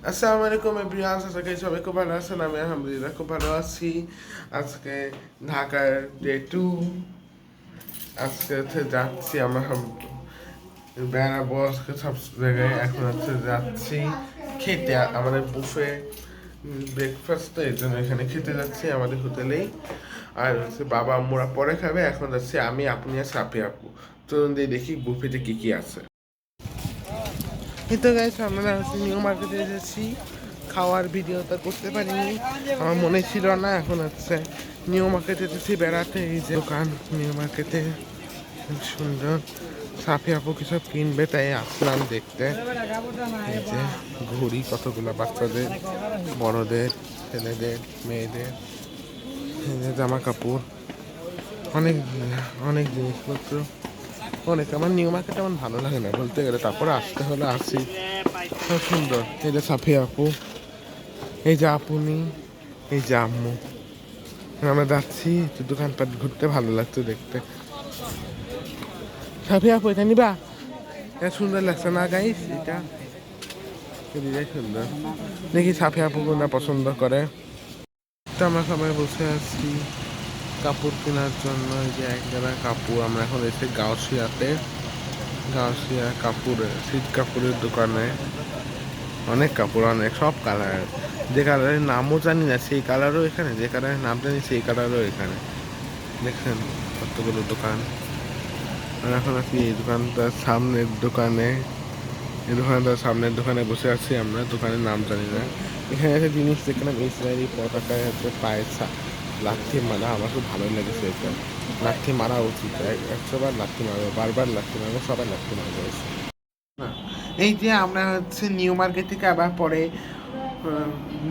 আসসালামু আলাইকুম এভরিওয়ান আশা করি সবাই খুব ভালো আছেন আমি আলহামদুলিল্লাহ খুব ভালো আছি আজকে ঢাকার ডে টু আজকে হচ্ছে যাচ্ছি আমরা বেড়াবো আজকে সব জায়গায় এখন হচ্ছে যাচ্ছি খেতে আমাদের বুফে ব্রেকফাস্ট তো এই জন্য এখানে খেতে যাচ্ছি আমাদের হোটেলেই আর হচ্ছে বাবা আম্মুরা পরে খাবে এখন যাচ্ছি আমি আপনি আর সাপি আপু চলুন দিয়ে দেখি বুফেতে কি কি আছে তো গাইস আমরা নিউ মার্কেটে এসেছি। খাওয়ার ভিডিওটা করতে পারিনি। আমার মনে ছিল না, এখন হচ্ছে নিউ মার্কেটে এসেছি, বেড়াতে এই যে দোকান নিউ মার্কেটে সুন্দর। সাফি আপু কি সব কিনবে, তাই আসলাম দেখতে। এই যে ঘড়ি, কতগুলো বাচ্চাদের, বড়দের, ছেলেদের, মেয়েদের জামা কাপড়। অনেক অনেক জিনিসপত্র। অনেক আমার নিউ মার্কেট আমার ভালো লাগে না বলতে গেলে। তারপরে আসতে হলে আসি। খুব সুন্দর। এই যে সাফি আপু, এই যে আপনি, এই যে আম্মু। আমরা যাচ্ছি, একটু দোকানপাট ঘুরতে ভালো লাগছে দেখতে। সাফি আপু, এটা নিবা? এটা সুন্দর লাগছে না গাইস এটা? সুন্দর। দেখি সাফি আপু কোনটা পছন্দ করে। তো আমরা সবাই বসে আছি। কাপড় কেনার জন্য যে এক জায়গায় কাপড়, আমরা এখন এসে গাউসিয়াতে, গাউসিয়া কাপড়, শীত কাপড়ের দোকানে অনেক কাপড়, অনেক সব কালার যে কালারের নামও জানি না, সেই কালারও এখানে, যে কালারের নাম জানি, সেই কালারও এখানে। দেখছেন কতগুলো দোকান। আর এখন আছি এই দোকানটার সামনের দোকানে। এই দোকানটার সামনের দোকানে বসে আছি আমরা, দোকানের নাম জানি না। এখানে একটা জিনিস, দেখলাম ইসরায়েলি পতাকায় হচ্ছে পায়ে ছা- লাথি মারা আমার খুব ভালো লেগেছে এটা। লাথি মারা উচিত। এক- একশোবার লাথি মারবো, বারবার লাথি মারবো, সবাই লাথি মারবো এই যে আমরা হচ্ছে নিউ মার্কেট থেকে আবার পরে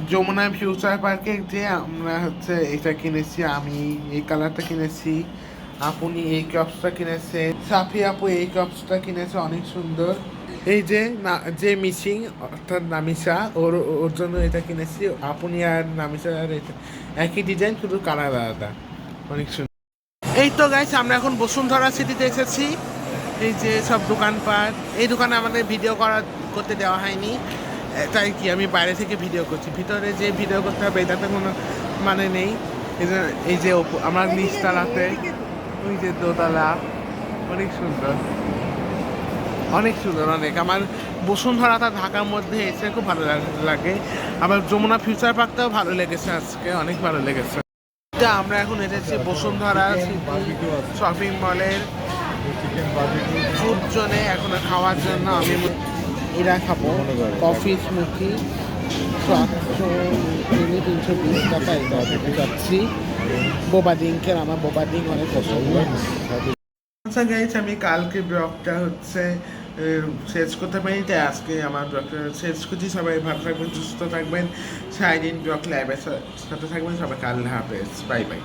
যমুনা ফিউচার পার্কে যে আমরা হচ্ছে এটা কিনেছি, আমি এই কালারটা কিনেছি, আপনি এই কাপসটা কিনেছে সাফি আপু এই কাপসটা কিনেছে, অনেক সুন্দর। এই যে না, যে মিসিং অর্থাৎ নামিসা, ওর ওর জন্য এটা কিনেছি। আপনি আর নামিসা আর একই ডিজাইন শুধু কালার আলাদা। অনেক সুন্দর এই তো গাইছে আমরা এখন বসুন্ধরা সিটিতে এসেছি। এই যে সব দোকানপাট। এই দোকানে আমাদের ভিডিও করা, করতে দেওয়া হয়নি। তাই কি, আমি বাইরে থেকে ভিডিও করছি। ভিতরে যে ভিডিও করতে হবে, এটাতে কোনো মানে নেই। এই যে আমার নিচতলাতে, ওই যে দোতলা। অনেক সুন্দর। অনেক সুন্দর, অনেক। আমার বসুন্ধরাটা ঢাকার মধ্যে এসে খুব ভালো লাগ- আবার যমুনা ফিউচার পার্কটাও ভালো লেগেছে আজকে, অনেক ভালো লেগেছে। আমরা এখন এসেছি বসুন্ধরা শপিং মলের ফুড এখন খাওয়ার জন্য আমি এরা খাব। কফি তিনি তিনশো বিশ টাকা এটা যাচ্ছি। বোবা আমার বোবা ডিঙ্ক অনেক পছন্দ। আচ্ছা আমি কালকে ব্লগটা হচ্ছে শেষ করতে পারি তাই আজকে আমার ব্লগটা শেষ করছি। সবাই ভালো থাকবেন, সুস্থ থাকবেন সারাদিন ব্লগ লাইভের সাথে থাকবেন। সবাই কাল হাফেজ। Bye bye.